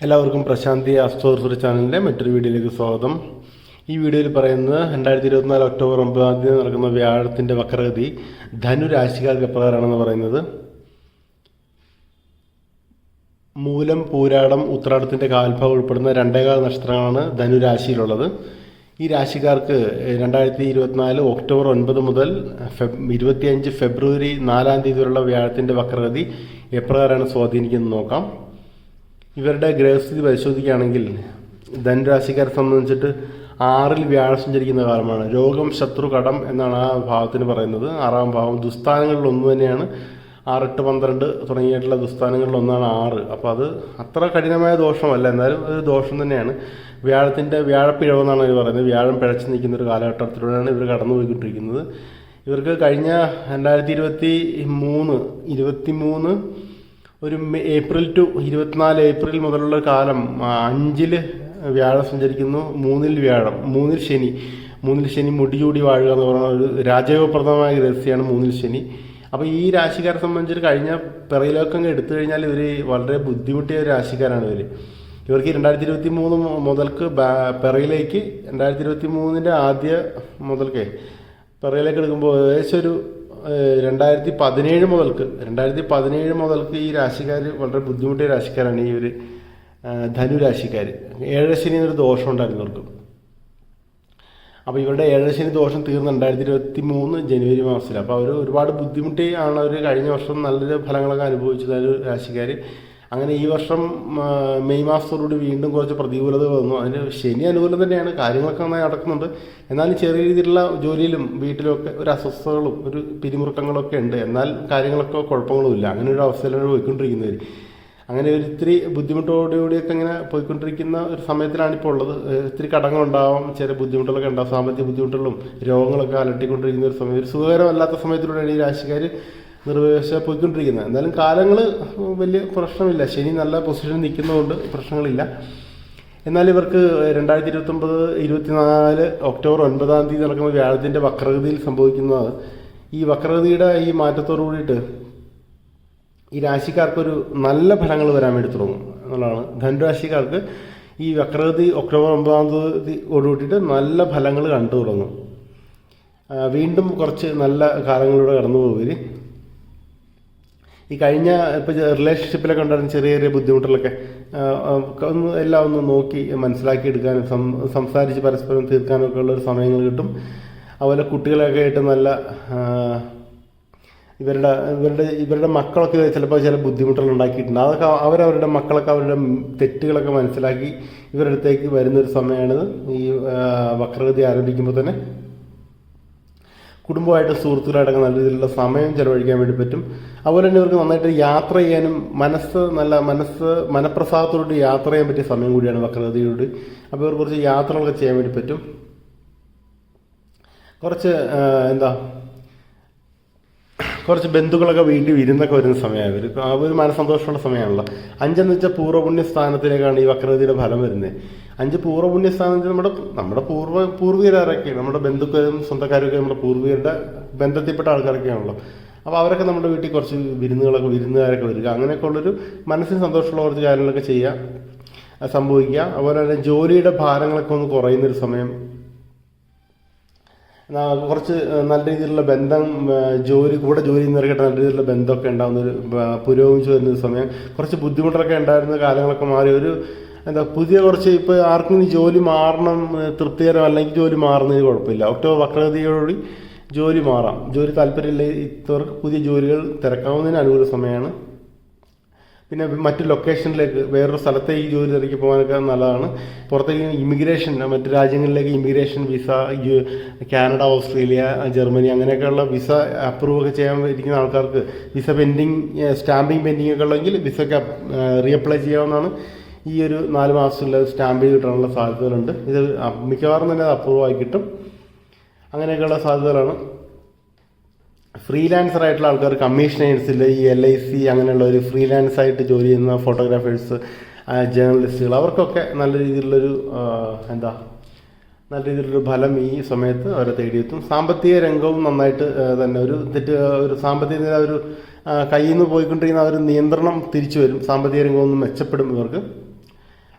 എല്ലാവർക്കും പ്രശാന്തി അസ്ട്രോസറി ചാനലിന്റെ മറ്റൊരു വീഡിയോയിലേക്ക് സ്വാഗതം. ഈ വീഡിയോയിൽ പറയുന്നത് രണ്ടായിരത്തി ഇരുപത്തിനാല് ഒക്ടോബർ ഒമ്പതാം തീയതി നടക്കുന്ന വ്യാഴത്തിന്റെ വക്രഗതി ധനു രാശിക്കാർക്ക് എപ്രകാരമാണെന്ന് പറയുന്നത്? മൂലം പൂരാടം ഉത്രാടത്തിന്റെ കാൽഭാഗം ഉൾപ്പെടുന്ന രണ്ടേകാൽ നക്ഷത്രങ്ങളാണ് ധനു രാശിയിലുള്ളത് ഈ രാശിക്കാർക്ക് രണ്ടായിരത്തി ഇരുപത്തിനാല് ഒക്ടോബർ ഒൻപത് മുതൽ ഫെബ് ഇരുപത്തിയഞ്ച് ഫെബ്രുവരി നാലാം തീയതി വരെയുള്ള വ്യാഴത്തിന്റെ വക്രഗതി എപ്രകാരമാണ് സ്വാധീനിക്കുന്നത് നോക്കാം. ഇവരുടെ ഗ്രഹസ്ഥിതി പരിശോധിക്കുകയാണെങ്കിൽ ധനുരാശിക്കാരെ സംബന്ധിച്ചിട്ട് ആറിൽ വ്യാഴം സഞ്ചരിക്കുന്ന കാലമാണ്. രോഗം ശത്രു കടം എന്നാണ് ആ ഭാവത്തിന് പറയുന്നത്. ആറാം ഭാവം ദുസ്ഥാനങ്ങളിൽ ഒന്ന് തന്നെയാണ്. ആറെട്ട് പന്ത്രണ്ട് തുടങ്ങിയിട്ടുള്ള ദുസ്ഥാനങ്ങളിൽ ഒന്നാണ് ആറ്. അപ്പോൾ അത് അത്ര കഠിനമായ ദോഷമല്ല. എന്നാലും ഒരു ദോഷം തന്നെയാണ്. വ്യാഴത്തിന്റെ വ്യാഴപ്പിഴവെന്നാണ് ഇവർ പറയുന്നത്. വ്യാഴം പിഴച്ചു നിൽക്കുന്ന ഒരു കാലഘട്ടത്തിലൂടെയാണ് ഇവർ കടന്നുപോയിക്കൊണ്ടിരിക്കുന്നത്. ഇവർക്ക് കഴിഞ്ഞ രണ്ടായിരത്തി ഇരുപത്തി മൂന്ന് ഇരുപത്തി മൂന്ന് ഒരു ഏപ്രിൽ ടു ഇരുപത്തിനാല് ഏപ്രിൽ മുതലുള്ള കാലം അഞ്ചിൽ വ്യാഴം സഞ്ചരിക്കുന്നു മൂന്നിൽ വ്യാഴം മൂന്നിൽ ശനി. മൂന്നിൽ ശനി മുടിയൂടി വാഴുക എന്ന് പറയുന്ന ഒരു രാജയോഗപ്രദമായ രഹസ്യമാണ് മൂന്നിൽ ശനി. അപ്പോൾ ഈ രാശിക്കാരെ സംബന്ധിച്ച് കഴിഞ്ഞ പിറയിലൊക്കെ എടുത്തു കഴിഞ്ഞാൽ ഇവർ വളരെ ബുദ്ധിമുട്ടിയ രാശിക്കാരാണ് ഇവർ ഇവർക്ക് രണ്ടായിരത്തി ഇരുപത്തി മൂന്ന് മുതൽക്ക് പിറയിലേക്ക് രണ്ടായിരത്തി ഇരുപത്തി മൂന്നിന്റെ ആദ്യ മുതൽക്കേ പിറയിലേക്ക് എടുക്കുമ്പോൾ ഏകദേശം ഒരു രണ്ടായിരത്തി പതിനേഴ് മുതൽക്ക് രണ്ടായിരത്തി പതിനേഴ് മുതൽക്ക് ഈ രാശിക്കാർ വളരെ ബുദ്ധിമുട്ടിയ രാശിക്കാരാണ് ഈ ഒരു ധനുരാശിക്കാർ ധനു രാശിക്കാർ ഏഴശനി എന്നൊരു ദോഷം ഉണ്ടായിരുന്നു ഇവർക്ക്. അപ്പോൾ ഇവരുടെ ഏഴശനി ദോഷം തീർന്ന് രണ്ടായിരത്തി ഇരുപത്തി മൂന്ന് ജനുവരി മാസത്തിൽ അപ്പോൾ അവർ ഒരുപാട് ബുദ്ധിമുട്ടി ആണ് അവർ കഴിഞ്ഞ വർഷം നല്ലൊരു ഫലങ്ങളൊക്കെ അനുഭവിച്ചത് ഒരു രാശിക്കാർ അങ്ങനെ ഈ വർഷം മെയ് മാസത്തോടുകൂടി വീണ്ടും കുറച്ച് പ്രതികൂലത വന്നു. അതിന് ശനി അനുകൂലം തന്നെയാണ്. കാര്യങ്ങളൊക്കെ നന്നായി നടക്കുന്നുണ്ട്. എന്നാലും ചെറിയ രീതിയിലുള്ള ജോലിയിലും വീട്ടിലുമൊക്കെ ഒരു അസ്വസ്ഥതകളും ഒരു പിരിമുറുക്കങ്ങളൊക്കെ ഉണ്ട്. എന്നാൽ കാര്യങ്ങളൊക്കെ കുഴപ്പങ്ങളുമില്ല. അങ്ങനെ ഒരു അവസ്ഥയിലാണ് പോയിക്കൊണ്ടിരിക്കുന്നവർ അങ്ങനെ ഒരു ഇത്തിരി ബുദ്ധിമുട്ടോടുകൂടിയൊക്കെ ഇങ്ങനെ പോയിക്കൊണ്ടിരിക്കുന്ന ഒരു സമയത്തിലാണ് ഇപ്പോൾ ഉള്ളത്. ഇത്തിരി കടങ്ങളുണ്ടാവാം. ചെറിയ ബുദ്ധിമുട്ടുകളൊക്കെ ഉണ്ടാവും. സാമ്പത്തിക ബുദ്ധിമുട്ടുകളും രോഗങ്ങളൊക്കെ അലട്ടിക്കൊണ്ടിരിക്കുന്ന ഒരു സമയം. ഒരു സുഖകരമല്ലാത്ത സമയത്തിലൂടെയാണ് ഈ രാശിക്കാർ നിർവേശ പോയിക്കൊണ്ടിരിക്കുന്നത്. എന്നാലും കാലങ്ങൾ വലിയ പ്രശ്നമില്ല. ശനി നല്ല പൊസിഷനിൽ നിൽക്കുന്നതുകൊണ്ട് പ്രശ്നങ്ങളില്ല. എന്നാൽ ഇവർക്ക് രണ്ടായിരത്തി ഇരുപത്തൊമ്പത് ഇരുപത്തിനാല് ഒക്ടോബർ ഒൻപതാം തീയതി നടക്കുന്ന വ്യാഴത്തിന്റെ വക്രഗതിയിൽ സംഭവിക്കുന്നത് ഈ വക്രഗതിയുടെ ഈ മാറ്റത്തോടു കൂടിയിട്ട് ഈ രാശിക്കാർക്കൊരു നല്ല ഫലങ്ങൾ വരാൻ വേണ്ടി തുടങ്ങും എന്നുള്ളതാണ്. ധനുരാശിക്കാർക്ക് ഈ വക്രഗതി ഒക്ടോബർ ഒമ്പതാം തീയതിയോട് കൂട്ടിയിട്ട് നല്ല ഫലങ്ങൾ കണ്ടു തുടങ്ങും. വീണ്ടും കുറച്ച് നല്ല കാലങ്ങളിലൂടെ കടന്നു പോകുവർ ഈ കഴിഞ്ഞ ഇപ്പോൾ റിലേഷൻഷിപ്പിലൊക്കെ ഉണ്ടായിരുന്ന ചെറിയ ചെറിയ ബുദ്ധിമുട്ടുകളൊക്കെ ഒന്ന് എല്ലാം ഒന്ന് നോക്കി മനസ്സിലാക്കി എടുക്കാനും സംസാരിച്ച് പരസ്പരം തീർക്കാനും ഒക്കെ ഉള്ള ഒരു സമയങ്ങൾ കിട്ടും. അതുപോലെ കുട്ടികളൊക്കെ ആയിട്ട് നല്ല ഇവരുടെ ഇവരുടെ ഇവരുടെ മക്കളൊക്കെ ചിലപ്പോൾ ചില ബുദ്ധിമുട്ടുകൾ ഉണ്ടാക്കിയിട്ടുണ്ട്. അതൊക്കെ അവരവരുടെ മക്കളൊക്കെ അവരുടെ തെറ്റുകളൊക്കെ മനസ്സിലാക്കി ഇവരുടെ അടുത്തേക്ക് വരുന്നൊരു സമയമാണിത്. ഈ വക്രഗതി ആരംഭിക്കുമ്പോൾ തന്നെ കുടുംബമായിട്ട് സുഹൃത്തുക്കളായിട്ടൊക്കെ നല്ല രീതിയിലുള്ള സമയം ചെലവഴിക്കാൻ വേണ്ടി പറ്റും. അതുപോലെ തന്നെ ഇവർക്ക് നന്നായിട്ട് യാത്ര ചെയ്യാനും മനസ്സ് നല്ല മനസ്സ് മനപ്രസാദത്തോട് യാത്ര ചെയ്യാൻ പറ്റിയ സമയം കൂടിയാണ് വക്രതയോട് അപ്പോൾ ഇവർ കുറച്ച് യാത്രകളൊക്കെ ചെയ്യാൻ വേണ്ടി പറ്റും. കുറച്ച് എന്താ കുറച്ച് ബന്ധുക്കളൊക്കെ വീട്ടിൽ വിരുന്നൊക്കെ വരുന്ന സമയമാണ് വരും ആ ഒരു മനസ്സന്തോഷമുള്ള സമയമാണല്ലോ. അഞ്ചെന്ന് വെച്ചാൽ പൂർവപുണ്യ സ്ഥാനത്തിലേക്കാണ് ഈ വക്രതയുടെ ഫലം വരുന്നത്. അഞ്ച് പൂർവപുണ്യ സ്ഥാനത്തിൽ നമ്മുടെ നമ്മുടെ പൂർവ പൂർവികരൊക്കെ നമ്മുടെ ബന്ധുക്കളും സ്വന്തക്കാരൊക്കെ നമ്മുടെ പൂർവികരുടെ ബന്ധത്തിൽപ്പെട്ട ആൾക്കാരൊക്കെയാണല്ലോ. അപ്പോൾ അവരൊക്കെ നമ്മുടെ വീട്ടിൽ കുറച്ച് വിരുന്നുകളൊക്കെ വിരുന്നുകാരൊക്കെ വരിക. അങ്ങനെയൊക്കെ ഉള്ളൊരു മനസ്സിന് സന്തോഷമുള്ള കുറച്ച് കാര്യങ്ങളൊക്കെ ചെയ്യുക സംഭവിക്കുക. അതുപോലെ തന്നെ ജോലിയുടെ ഭാരങ്ങളൊക്കെ ഒന്ന് കുറയുന്നൊരു സമയം കുറച്ച് നല്ല രീതിയിലുള്ള ബന്ധം ജോലി കൂടെ ജോലി ചെയ്യുന്നവർക്ക് നല്ല രീതിയിലുള്ള ബന്ധമൊക്കെ ഉണ്ടാകുന്ന ഒരു പുരോഗമിച്ചു വരുന്ന സമയം. കുറച്ച് ബുദ്ധിമുട്ടൊക്കെ ഉണ്ടായിരുന്ന കാലങ്ങളൊക്കെ മാറി. ഒരു എന്താ പുതിയ കുറച്ച് ഇപ്പോൾ ആർക്കും ജോലി മാറണം തൃപ്തികരം അല്ലെങ്കിൽ ജോലി മാറുന്നതിന് കുഴപ്പമില്ല. ഒക്ടോബർ വക്രഗതിയോടുകൂടി ജോലി മാറാം. ജോലി താല്പര്യമില്ലാത്തവർക്ക് പുതിയ ജോലികൾ തിരക്കാവുന്നതിന് അനുകൂല സമയമാണ്. പിന്നെ മറ്റ് ലൊക്കേഷനിലേക്ക് വേറൊരു സ്ഥലത്തേക്ക് ഈ ജോലി തിരക്കി പോകാനൊക്കെ നല്ലതാണ്. പുറത്തേക്ക് ഇമിഗ്രേഷൻ മറ്റ് രാജ്യങ്ങളിലേക്ക് immigration visa Canada Australia Germany അങ്ങനെയൊക്കെയുള്ള വിസ അപ്രൂവ് ഒക്കെ ചെയ്യാൻ ഇരിക്കുന്ന ആൾക്കാർക്ക് വിസ പെൻഡിങ് സ്റ്റാമ്പിങ് പെൻഡിങ് ഒക്കെ ഉള്ളെങ്കിൽ വിസ ഒക്കെ റീഅപ്ലൈ ചെയ്യാവുന്നതാണ്. ഈ ഒരു നാല് മാസത്തിലുള്ള സ്റ്റാമ്പ് കിട്ടാനുള്ള സാധ്യതകളുണ്ട്. ഇത് മിക്കവാറും തന്നെ അത് അപ്രൂവ് ആയി കിട്ടും. അങ്ങനെയൊക്കെയുള്ള സാധ്യതകളാണ്. ഫ്രീലാൻസർ ആയിട്ടുള്ള ആൾക്കാർ കമ്മീഷനേഴ്സിൽ ഈ എൽ ഐ സി അങ്ങനെയുള്ള ഒരു ഫ്രീലാൻസ് ആയിട്ട് ജോലി ചെയ്യുന്ന ഫോട്ടോഗ്രാഫേഴ്സ് ജേർണലിസ്റ്റുകൾ അവർക്കൊക്കെ നല്ല രീതിയിലുള്ളൊരു എന്താ നല്ല രീതിയിലൊരു ഫലം ഈ സമയത്ത് അവരെ തേടിയെത്തും. സാമ്പത്തിക രംഗവും നന്നായിട്ട് തന്നെ ഒരു തെറ്റ് ഒരു സാമ്പത്തിക ഒരു കയ്യിൽ നിന്ന് പോയിക്കൊണ്ടിരിക്കുന്ന ഒരു നിയന്ത്രണം തിരിച്ചു വരും. സാമ്പത്തിക രംഗം ഒന്ന് മെച്ചപ്പെടും ഇവർക്ക്.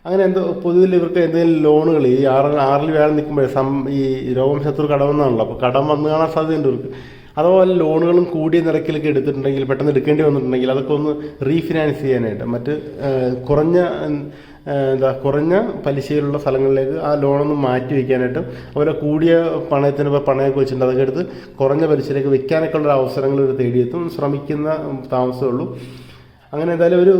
അങ്ങനെ എന്തോ പൊതുവിൽ ഇവർക്ക് എന്തെങ്കിലും ലോണുകൾ ഈ ആറ് ആറിൽ വേറെ നിൽക്കുമ്പോഴേ സം ഈ രോഗം ശത്രു കടമെന്നാണല്ലോ. അപ്പോൾ കടം വന്നു കാണാൻ സാധ്യതയുണ്ട് ഇവർക്ക്. അതുപോലെ ലോണുകളും കൂടിയ നിരക്കിലൊക്കെ എടുത്തിട്ടുണ്ടെങ്കിൽ പെട്ടെന്ന് എടുക്കേണ്ടി വന്നിട്ടുണ്ടെങ്കിൽ അതൊക്കെ ഒന്ന് റീഫിനാൻസ് ചെയ്യാനായിട്ട് മറ്റ് കുറഞ്ഞ എന്താ കുറഞ്ഞ പലിശയിലുള്ള സ്ഥലങ്ങളിലേക്ക് ആ ലോണൊന്ന് മാറ്റി വയ്ക്കാനായിട്ടും അതുപോലെ കൂടിയ പണയത്തിന് ഇപ്പോൾ പണയമൊക്കെ വെച്ചിട്ടുണ്ട്. അതൊക്കെ എടുത്ത് കുറഞ്ഞ പലിശയിലേക്ക് വെക്കാനൊക്കെ ഉള്ള അവസരങ്ങൾ ഇവർ തേടിയെത്തും. ശ്രമിക്കുന്ന താമസമേ ഉള്ളൂ. അങ്ങനെ എന്തായാലും ഒരു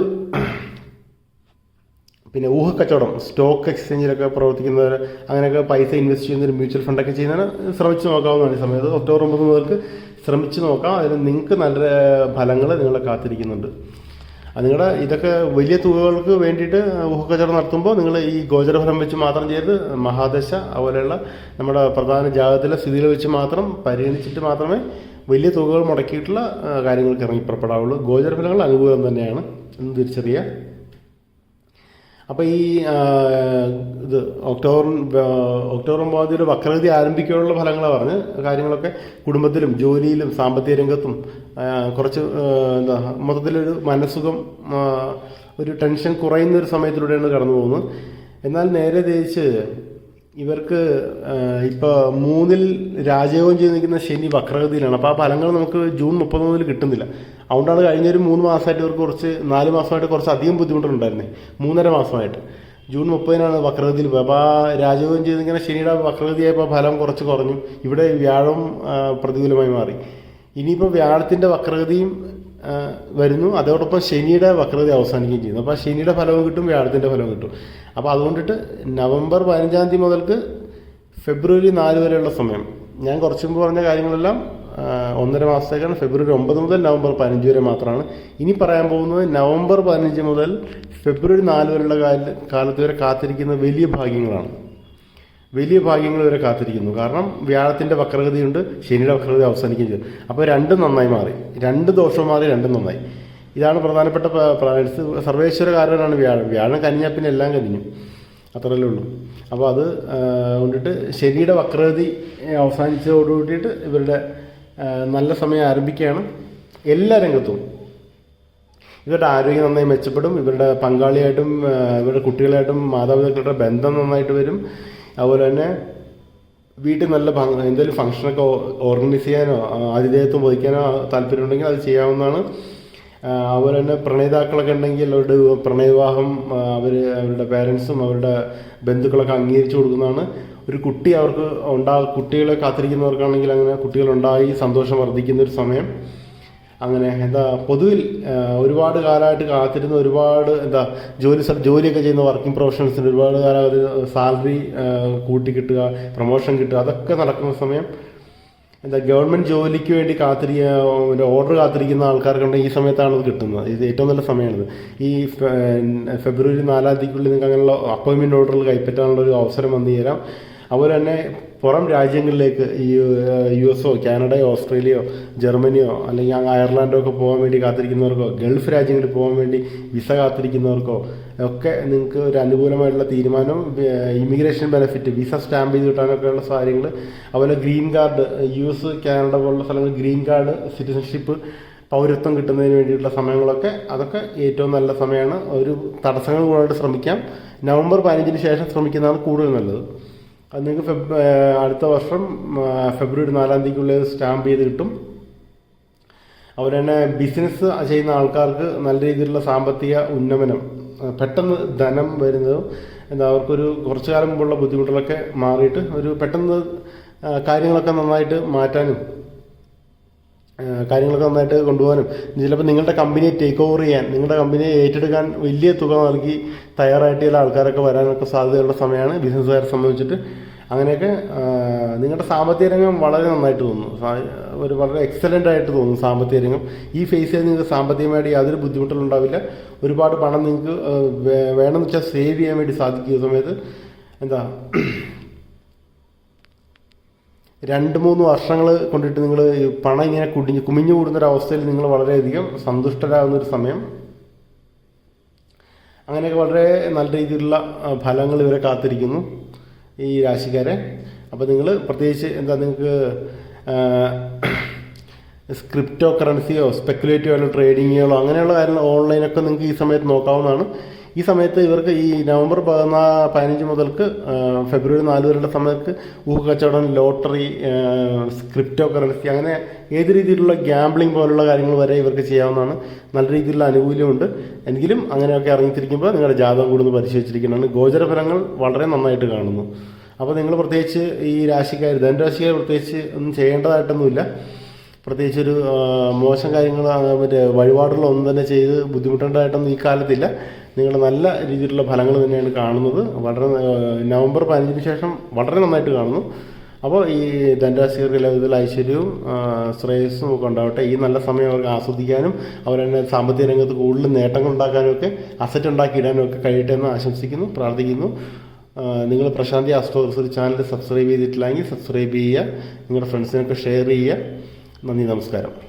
പിന്നെ ഊഹക്കച്ചവടം സ്റ്റോക്ക് എക്സ്ചേഞ്ചിലൊക്കെ പ്രവർത്തിക്കുന്നവർ അങ്ങനെയൊക്കെ പൈസ ഇൻവെസ്റ്റ് ചെയ്യുന്ന ഒരു മ്യൂച്വൽ ഫണ്ടൊക്കെ ചെയ്യുന്നതിന് ശ്രമിച്ചു നോക്കാവുന്നതാണ് ഈ സമയത്ത്. ഒക്ടോബർ ഒമ്പത് മുതൽക്ക് ശ്രമിച്ച് നോക്കാം. അതിന് നിങ്ങൾക്ക് നല്ല ഫലങ്ങൾ നിങ്ങളെ കാത്തിരിക്കുന്നുണ്ട്. നിങ്ങളുടെ ഇതൊക്കെ വലിയ തുകകൾക്ക് വേണ്ടിയിട്ട് ഊഹക്കച്ചവടം നടത്തുമ്പോൾ നിങ്ങൾ ഈ ഗോചരഫലം വെച്ച് മാത്രം ചെയ്ത് മഹാദശ അതുപോലെയുള്ള നമ്മുടെ പ്രധാന ജാതകത്തിലെ സ്ഥിതിയിൽ വെച്ച് മാത്രം പരിഗണിച്ചിട്ട് മാത്രമേ വലിയ തുകകൾ മുടക്കിയിട്ടുള്ള കാര്യങ്ങൾക്ക് ഇറങ്ങി പുറപ്പെടാവുള്ളൂ ഗോചരഫലങ്ങൾ അനുകൂലം തന്നെയാണ്. എന്ന് തിരിച്ചറിയുക അപ്പോൾ ഈ ഇത് ഒക്ടോബർ ഒക്ടോബർ ഒമ്പതാം തീയതി വക്രഗതി ആരംഭിക്കാനുള്ള ഫലങ്ങളെ പറഞ്ഞ് കാര്യങ്ങളൊക്കെ കുടുംബത്തിലും ജോലിയിലും സാമ്പത്തിക രംഗത്തും കുറച്ച് എന്താ മൊത്തത്തിലൊരു മനസ്സുഖം ഒരു ടെൻഷൻ കുറയുന്ന ഒരു സമയത്തിലൂടെയാണ് കടന്നു പോകുന്നത് എന്നാൽ നേരെ തിരിച്ച് ഇവർക്ക് ഇപ്പോൾ മൂന്നിൽ രാജയോഗം ചെയ്ത് നിൽക്കുന്ന ശനി വക്രഗതിയിലാണ്. അപ്പോൾ ആ ഫലങ്ങൾ നമുക്ക് ജൂൺ മുപ്പത് മുതൽ കിട്ടുന്നില്ല. അതുകൊണ്ടാണ് കഴിഞ്ഞൊരു മൂന്ന് മാസമായിട്ട് ഇവർക്ക് കുറച്ച് നാല് മാസമായിട്ട് കുറച്ച് അധികം ബുദ്ധിമുട്ടുണ്ടായിരുന്നേ. മൂന്നര മാസമായിട്ട്. ജൂൺ മുപ്പതിനാണ് വക്രഗതിയിൽ പോയത്. അപ്പോൾ ആ രാജയോഗം ചെയ്ത് നിൽക്കുന്ന ശനിയുടെ വക്രഗതിയായപ്പോൾ ഫലം കുറച്ച് കുറഞ്ഞു. ഇവിടെ വ്യാഴം പ്രതികൂലമായി മാറി. ഇനിയിപ്പോൾ വ്യാഴത്തിന്റെ വക്രഗതിയും വരുന്നു. അതോടൊപ്പം ശനിയുടെ വക്രത അവസാനിക്കുകയും ചെയ്യുന്നു. അപ്പോൾ ശനിയുടെ ഫലവും കിട്ടും വ്യാഴത്തിന്റെ ഫലവും കിട്ടും. അപ്പോൾ അതുകൊണ്ടിട്ട് നവംബർ പതിനഞ്ചാം തീയതി മുതൽക്ക് ഫെബ്രുവരി നാല് വരെയുള്ള സമയം. ഞാൻ കുറച്ച് മുമ്പ് പറഞ്ഞ കാര്യങ്ങളെല്ലാം ഒന്നര മാസത്തേക്കാണ്. ഫെബ്രുവരി ഒമ്പത് മുതൽ നവംബർ പതിനഞ്ച് വരെ മാത്രമാണ്. ഇനി പറയാൻ പോകുന്നത് നവംബർ പതിനഞ്ച് മുതൽ ഫെബ്രുവരി നാല് വരെയുള്ള കാല കാലത്ത് വരെ കാത്തിരിക്കുന്ന വലിയ ഭാഗ്യങ്ങളാണ്. വലിയ ഭാഗ്യങ്ങൾ വരെ കാത്തിരിക്കുന്നു. കാരണം വ്യാഴത്തിന്റെ വക്രഗതിയുണ്ട് ശനിയുടെ വക്രഗതി അവസാനിക്കുകയും ചെയ്തു. അപ്പോൾ രണ്ടും നന്നായി മാറി. രണ്ട് ദോഷവും മാറി രണ്ടും നന്നായി. ഇതാണ് പ്രധാനപ്പെട്ട പ്ലാനറ്റ്സ് സർവേശ്വരകാരനാണ് വ്യാഴം. വ്യാഴം കനിഞ്ഞാൽ പിന്നെ എല്ലാം കനിഞ്ഞു. അത്രയല്ലേ ഉള്ളൂ. അപ്പോൾ അത് കൊണ്ടിട്ട് ശനിയുടെ വക്രഗതി അവസാനിച്ചതോട് കൂടിയിട്ട് ഇവരുടെ നല്ല സമയം ആരംഭിക്കുകയാണ്. എല്ലാ രംഗത്തും. ഇവരുടെ ആരോഗ്യം നന്നായി മെച്ചപ്പെടും. ഇവരുടെ പങ്കാളിയായിട്ടും ഇവരുടെ കുട്ടികളായിട്ടും മാതാപിതാക്കളുടെ ബന്ധം നന്നായിട്ട് വരും. അതുപോലെ തന്നെ വീട്ടിൽ നല്ല എന്തെങ്കിലും ഫംഗ്ഷനൊക്കെ ഓർഗനൈസ് ചെയ്യാനോ ആതിഥേയത്വം വഹിക്കാനോ താല്പര്യമുണ്ടെങ്കിൽ അത് ചെയ്യാവുന്നതാണ്. അതുപോലെ തന്നെ പ്രണയിതാക്കളൊക്കെ ഉണ്ടെങ്കിൽ അവരുടെ പ്രണയവിവാഹം അവർ അവരുടെ പേരൻസും അവരുടെ ബന്ധുക്കളൊക്കെ അംഗീകരിച്ചു കൊടുക്കുന്നതാണ്. ഒരു കുട്ടി അവർക്ക് ഉണ്ടാ കുട്ടികളെ കാത്തിരിക്കുന്നവർക്കാണെങ്കിൽ അങ്ങനെ കുട്ടികളുണ്ടായി സന്തോഷം വർദ്ധിക്കുന്ന ഒരു സമയം. അങ്ങനെ എന്താ പൊതുവിൽ ഒരുപാട് കാലമായിട്ട് കാത്തിരുന്ന ഒരുപാട് എന്താ ജോലി ജോലിയൊക്കെ ചെയ്യുന്ന വർക്കിംഗ് പ്രൊഫഷണൽസിന് ഒരുപാട് കാലം സാലറി കൂട്ടി കിട്ടുക പ്രൊമോഷൻ കിട്ടുക അതൊക്കെ നടക്കുന്ന സമയം എന്താ ഗവൺമെന്റ് ജോലിക്ക് വേണ്ടി കാത്തിരിക്കുക ഓർഡർ കാത്തിരിക്കുന്ന ആൾക്കാർക്കുണ്ടെങ്കിൽ ഈ സമയത്താണ് ഇത് കിട്ടുന്നത്. ഇത് ഏറ്റവും നല്ല സമയമാണിത്. ഈ ഫെബ്രുവരി നാലാം തീയതിക്കുള്ളിൽ നിങ്ങൾക്ക് അങ്ങനെയുള്ള അപ്പോയിൻമെന്റ് ഓർഡറുകൾ കൈപ്പറ്റാനുള്ള ഒരു അവസരം വന്നു ചേരാം അതുപോലെ തന്നെ പുറം രാജ്യങ്ങളിലേക്ക് ഈ യു എസോ കാനഡയോ ഓസ്ട്രേലിയയോ ജർമ്മനിയോ അല്ലെങ്കിൽ അയർലാൻഡോ ഒക്കെ പോകാൻ വേണ്ടി കാത്തിരിക്കുന്നവർക്കോ ഗൾഫ് രാജ്യങ്ങളിൽ പോകാൻ വേണ്ടി വിസ കാത്തിരിക്കുന്നവർക്കോ ഒക്കെ നിങ്ങൾക്ക് ഒരു അനുകൂലമായിട്ടുള്ള തീരുമാനം ഇമിഗ്രേഷൻ ബെനിഫിറ്റ് വിസ സ്റ്റാമ്പ് ചെയ്ത് കിട്ടാനൊക്കെയുള്ള കാര്യങ്ങൾ അതുപോലെ ഗ്രീൻ കാർഡ് യു എസ് കാനഡ പോലുള്ള സ്ഥലങ്ങളിൽ ഗ്രീൻ കാർഡ് സിറ്റിസൺഷിപ്പ് പൗരത്വം കിട്ടുന്നതിന് വേണ്ടിയിട്ടുള്ള സമയങ്ങളൊക്കെ അതൊക്കെ ഏറ്റവും നല്ല സമയമാണ്. ഒരു തടസ്സങ്ങൾ കൂടാതെ ശ്രമിക്കാം. നവംബർ പതിനഞ്ചിന് ശേഷം ശ്രമിക്കുന്നതാണ് കൂടുതൽ നല്ലത്. അത് നിങ്ങൾക്ക് ഫെബ് അടുത്ത വർഷം ഫെബ്രുവരി നാലാം തീയതിക്കുള്ളിൽ സ്റ്റാമ്പ് ചെയ്ത് കിട്ടും. അതുപോലെ തന്നെ ബിസിനസ് ചെയ്യുന്ന ആൾക്കാർക്ക് നല്ല രീതിയിലുള്ള സാമ്പത്തിക ഉന്നമനം പെട്ടെന്ന് ധനം വരുന്നതും എന്താ അവർക്കൊരു കുറച്ചു കാലം മുമ്പുള്ള ബുദ്ധിമുട്ടുകളൊക്കെ മാറിയിട്ട് ഒരു പെട്ടെന്ന് കാര്യങ്ങളൊക്കെ നന്നായിട്ട് മാറ്റാനും കാര്യങ്ങളൊക്കെ നന്നായിട്ട് കൊണ്ടുപോകാനും. ചിലപ്പോൾ നിങ്ങളുടെ കമ്പനിയെ ടേക്ക് ഓവർ ചെയ്യാൻ നിങ്ങളുടെ കമ്പനിയെ ഏറ്റെടുക്കാൻ വലിയ തുക നൽകി തയ്യാറായിട്ട് ചില ആൾക്കാരൊക്കെ വരാനൊക്കെ സാധ്യതയുള്ള സമയമാണ് ബിസിനസ്സുകാരെ സംബന്ധിച്ചിട്ട്. അങ്ങനെയൊക്കെ നിങ്ങളുടെ സാമ്പത്തിക രംഗം വളരെ നന്നായിട്ട് തോന്നുന്നു. ഒരു വളരെ എക്സലന്റ് ആയിട്ട് തോന്നുന്നു സാമ്പത്തിക രംഗം. ഈ ഫേസ് ചെയ്ത് നിങ്ങൾക്ക് സാമ്പത്തികമായിട്ട് യാതൊരു ബുദ്ധിമുട്ടും ഉണ്ടാവില്ല. ഒരുപാട് പണം നിങ്ങൾക്ക് വേണമെന്ന് വെച്ചാൽ സേവ് ചെയ്യാൻ വേണ്ടി സാധിക്കുന്ന സമയത്ത് എന്താ രണ്ട് മൂന്ന് വർഷങ്ങൾ കൊണ്ടിട്ട് നിങ്ങൾ പണം ഇങ്ങനെ കുടിഞ്ഞ് കുമിഞ്ഞു കൂടുന്ന ഒരു അവസ്ഥയിൽ നിങ്ങൾ വളരെയധികം സന്തുഷ്ടരാകുന്ന ഒരു സമയം. അങ്ങനെയൊക്കെ വളരെ നല്ല രീതിയിലുള്ള ഫലങ്ങൾ ഇവരെ കാത്തിരിക്കുന്നു ഈ രാശിക്കാരെ. അപ്പോൾ നിങ്ങൾ പ്രത്യേകിച്ച് എന്താ നിങ്ങൾക്ക് സ്ക്രിപ്റ്റോ കറൻസിയോ സ്പെക്കുലേറ്റീവ് ആയിട്ടുള്ള ട്രേഡിങ്ങുകളോ അങ്ങനെയുള്ള കാര്യങ്ങൾ ഓൺലൈനൊക്കെ നിങ്ങൾക്ക് ഈ സമയത്ത് നോക്കാവുന്നതാണ്. ഈ സമയത്ത് ഇവർക്ക് ഈ നവംബർ പതിനാ പതിനഞ്ച് മുതൽക്ക് ഫെബ്രുവരി നാല് വരെയുള്ള സമയത്ത് ഊഹക്കച്ചവടം ലോട്ടറി ക്രിപ്റ്റോ കറൻസി അങ്ങനെ ഏത് രീതിയിലുള്ള ഗ്യാംബ്ലിംഗ് പോലുള്ള കാര്യങ്ങൾ വരെ ഇവർക്ക് ചെയ്യാവുന്നതാണ്. നല്ല രീതിയിലുള്ള ആനുകൂല്യമുണ്ട് എങ്കിലും അങ്ങനെയൊക്കെ ഇറങ്ങിത്തിരിക്കുമ്പോൾ നിങ്ങളുടെ ജാതകം കൂടുന്ന് പരിശോധിച്ചിരിക്കുന്നതാണ് ഗോചരഫലങ്ങൾ വളരെ നന്നായിട്ട് കാണുന്നു. അപ്പോൾ നിങ്ങൾ പ്രത്യേകിച്ച് ഈ രാശിക്കാർ ധനരാശിക്കാർ പ്രത്യേകിച്ച് ഒന്നും ചെയ്യേണ്ടതായിട്ടൊന്നുമില്ല. പ്രത്യേകിച്ച് ഒരു മോശം കാര്യങ്ങൾ മറ്റേ വഴിപാടുകളൊന്നും തന്നെ ചെയ്ത് ബുദ്ധിമുട്ടേണ്ടതായിട്ടൊന്നും ഈ കാലത്തില്ല. നിങ്ങൾ നല്ല രീതിയിലുള്ള ഫലങ്ങൾ തന്നെയാണ് കാണുന്നത്. വളരെ നവംബർ പതിനഞ്ചിന് ശേഷം വളരെ നന്നായിട്ട് കാണുന്നു. അപ്പോൾ ഈ ധനരാശികർക്ക് ഇതിൽ ഐശ്വര്യവും ശ്രേയസ്സും ഒക്കെ ഉണ്ടാവട്ടെ. ഈ നല്ല സമയം അവർക്ക് ആസ്വദിക്കാനും അവർ തന്നെ സാമ്പത്തിക രംഗത്ത് കൂടുതൽ നേട്ടങ്ങൾ ഉണ്ടാക്കാനും ഒക്കെ അസറ്റ് ഉണ്ടാക്കിയിടാനും ഒക്കെ കഴിയട്ടെ എന്ന് ആശംസിക്കുന്നു പ്രാർത്ഥിക്കുന്നു. നിങ്ങൾ പ്രശാന്തി ആസ്ട്രോ ചാനൽ സബ്സ്ക്രൈബ് ചെയ്തിട്ടില്ലെങ്കിൽ സബ്സ്ക്രൈബ് ചെയ്യുക. നിങ്ങളുടെ ഫ്രണ്ട്സിനൊക്കെ ഷെയർ ചെയ്യുക. നന്ദി നമസ്കാരം.